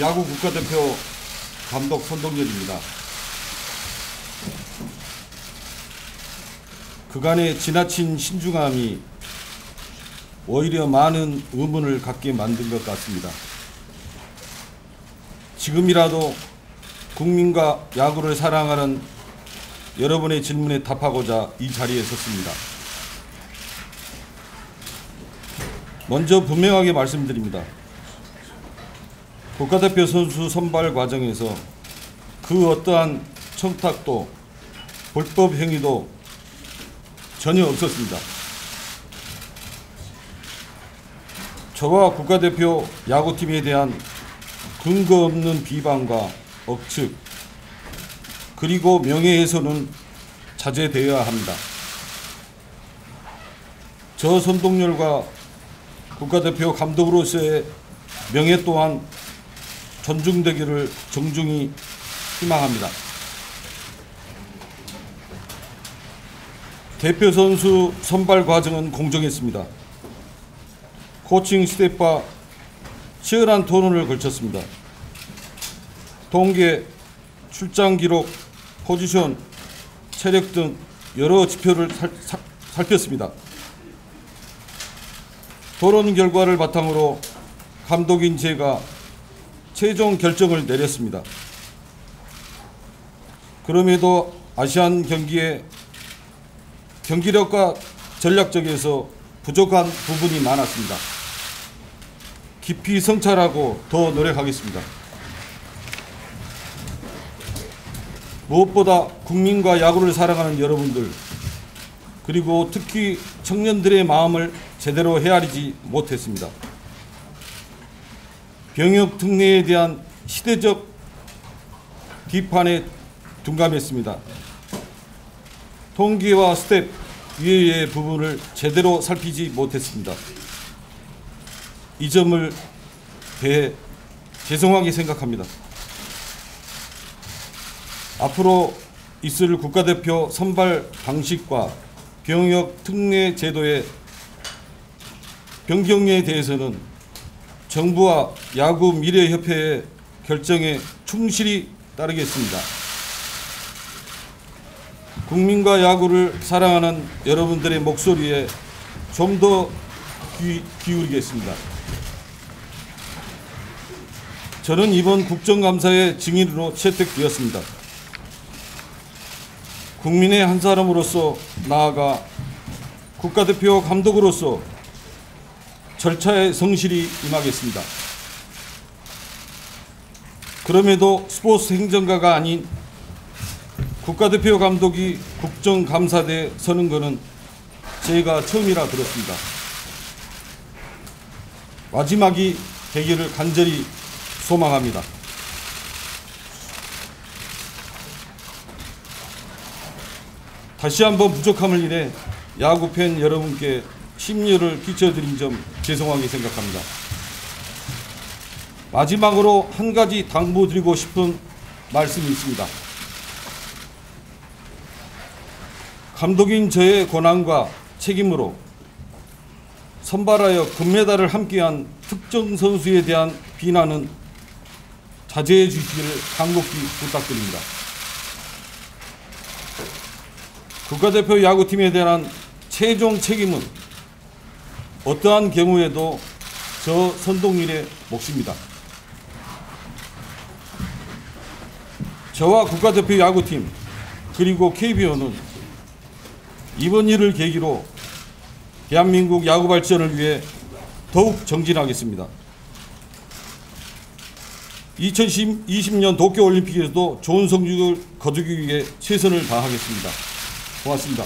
야구 국가대표 감독 손동열입니다. 그간의 지나친 신중함이 오히려 많은 의문을 갖게 만든 것 같습니다. 지금이라도 국민과 야구를 사랑하는 여러분의 질문에 답하고자 이 자리에 섰습니다. 먼저 분명하게 말씀드립니다. 국가대표 선수 선발 과정에서 그 어떠한 청탁도 불법 행위도 전혀 없었습니다. 저와 국가대표 야구팀에 대한 근거 없는 비방과 억측 그리고 명예훼손은 자제되어야 합니다. 저 손동열과 국가대표 감독으로서의 명예 또한 존중되기를 정중히 희망합니다. 대표 선수 선발 과정은 공정했습니다. 코칭 스태프와 치열한 토론을 걸쳤습니다. 동계, 출장 기록, 포지션, 체력 등 여러 지표를 살, 살, 살폈습니다. 토론 결과를 바탕으로 감독인 제가 최종 결정을 내렸습니다. 그럼에도 아시안 경기에 경기력과 전략적에서 부족한 부분이 많았습니다. 깊이 성찰하고 더 노력하겠습니다. 무엇보다 국민과 야구를 사랑하는 여러분들 그리고 특히 청년들의 마음을 제대로 헤아리지 못했습니다. 병역 특례에 대한 시대적 비판에 둔감했습니다. 통계와 스텝 위의 부분을 제대로 살피지 못했습니다. 이 점을 대해 죄송하게 생각합니다. 앞으로 있을 국가대표 선발 방식과 병역 특례 제도의 변경에 대해서는 정부와 야구 미래협회의 결정에 충실히 따르겠습니다. 국민과 야구를 사랑하는 여러분들의 목소리에 좀 더 기울이겠습니다. 저는 이번 국정감사의 증인으로 채택되었습니다. 국민의 한 사람으로서 나아가 국가대표 감독으로서 절차에 성실히 임하겠습니다. 그럼에도 스포츠 행정가가 아닌 국가대표 감독이 국정감사대에 서는 것은 제가 처음이라 들었습니다. 마지막이 되기를 간절히 소망합니다. 다시 한번 부족함을 인해 야구 팬 여러분께 심려를 끼쳐드린 점 죄송하게 생각합니다. 마지막으로 한 가지 당부드리고 싶은 말씀이 있습니다. 감독인 저의 권한과 책임으로 선발하여 금메달을 함께한 특정 선수에 대한 비난은 자제해 주시기를 간곡히 부탁드립니다. 국가대표 야구팀에 대한 최종 책임은 어떠한 경우에도 저 선동일의 몫입니다. 저와 국가대표 야구팀 그리고 KBO는 이번 일을 계기로 대한민국 야구 발전을 위해 더욱 정진하겠습니다. 2020년 도쿄올림픽에서도 좋은 성적을 거두기 위해 최선을 다하겠습니다. 고맙습니다.